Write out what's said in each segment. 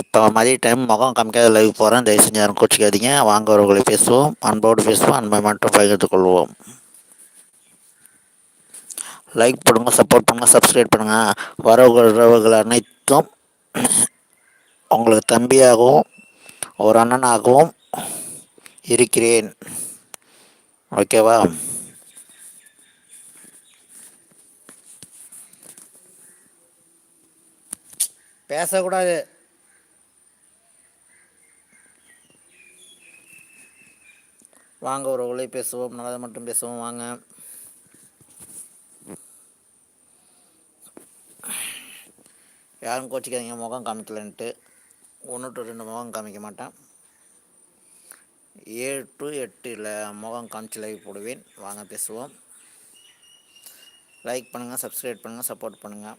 இப்போ மதிய டைம் முகம் காமிக்காத லைவ் போகிறேன் தயவு செஞ்சு யாரும் கோச்சிக்காதீங்க. வாங்க பேசுவோம். அன்போடு பேசுவோம். அன்பை மட்டும் பகிர்ந்து கொள்வோம். லைக் பண்ணுங்கள் சப்போர்ட் பண்ணுங்கள் சப்ஸ்கிரைப் பண்ணுங்கள் வரவர்கள் அனைத்தும் உங்களுக்கு தம்பியாகவும் ஒரு அண்ணனாகவும் இருக்கிறேன். ஓகேவா? பேசக்கூடாது. வாங்க உறவுகளை பேசுவோம் நல்லதை மட்டும் பேசுவோம் வாங்க. யாரும் கோச்சிக்காதீங்க முகம் காமிக்கலன்ட்டு. ஒன்று டு ரெண்டு முகம் காமிக்க மாட்டேன். ஏழு டு எட்டில் முகம் காமிச்சு லைவ் போடுவேன். வாங்க பேசுவோம். லைக் பண்ணுங்கள் சப்ஸ்கிரைப் பண்ணுங்கள் சப்போர்ட் பண்ணுங்கள்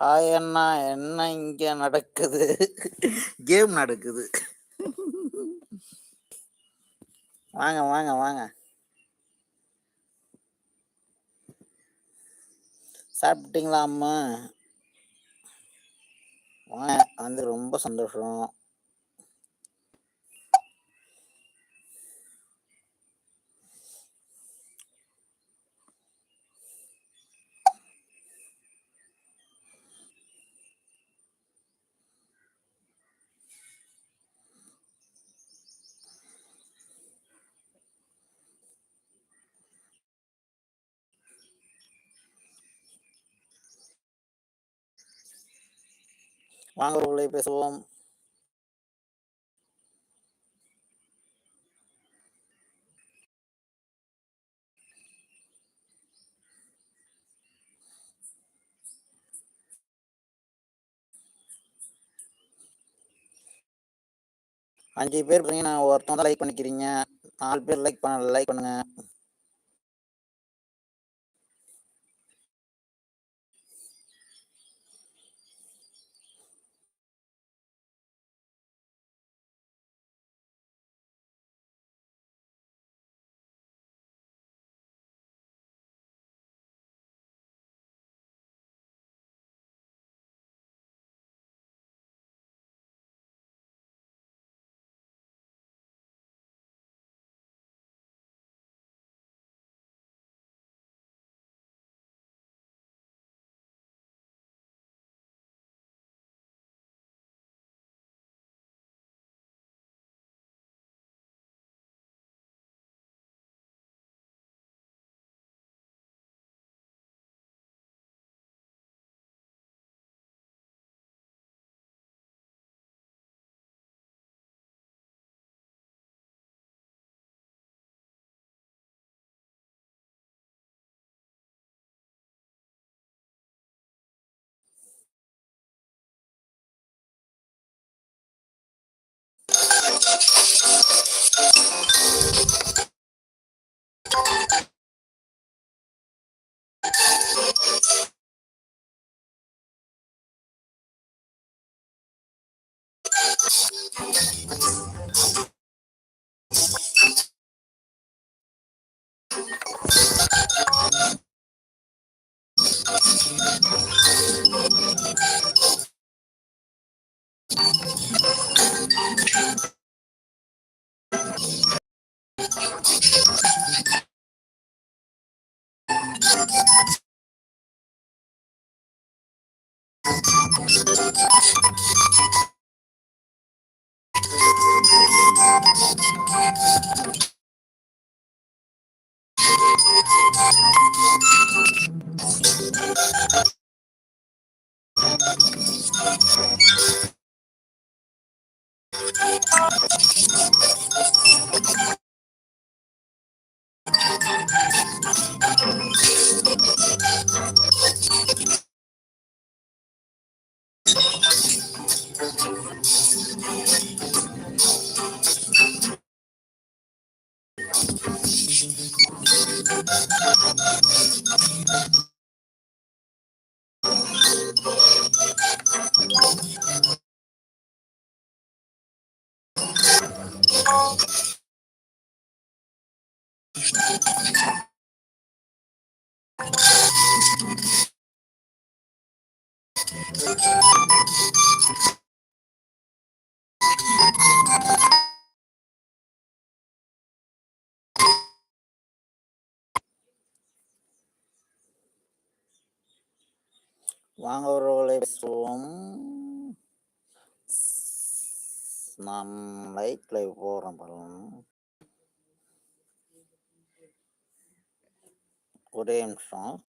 ஹாய் அண்ணா. என்ன இங்க நடக்குது? கேம் நடக்குது. வாங்க வாங்க வாங்க. சாப்பிட்டீங்களா அம்மா? வாங்க வந்து ரொம்ப சந்தோஷம். வாங்க உள்ளே பேசுவோம். அஞ்சு பேர் பார்த்தீங்கன்னா ஒருத்தவங்க லைக் பண்ணிக்கிறீங்க. நாலு பேர் லைக் பண்ண லைக் பண்ணுங்க. you வாங்க உறவுகளை பேசுவோம். நாம் லைக் லைவ் போகிறோம் பாருங்க. ஒரே நிமிஷம்.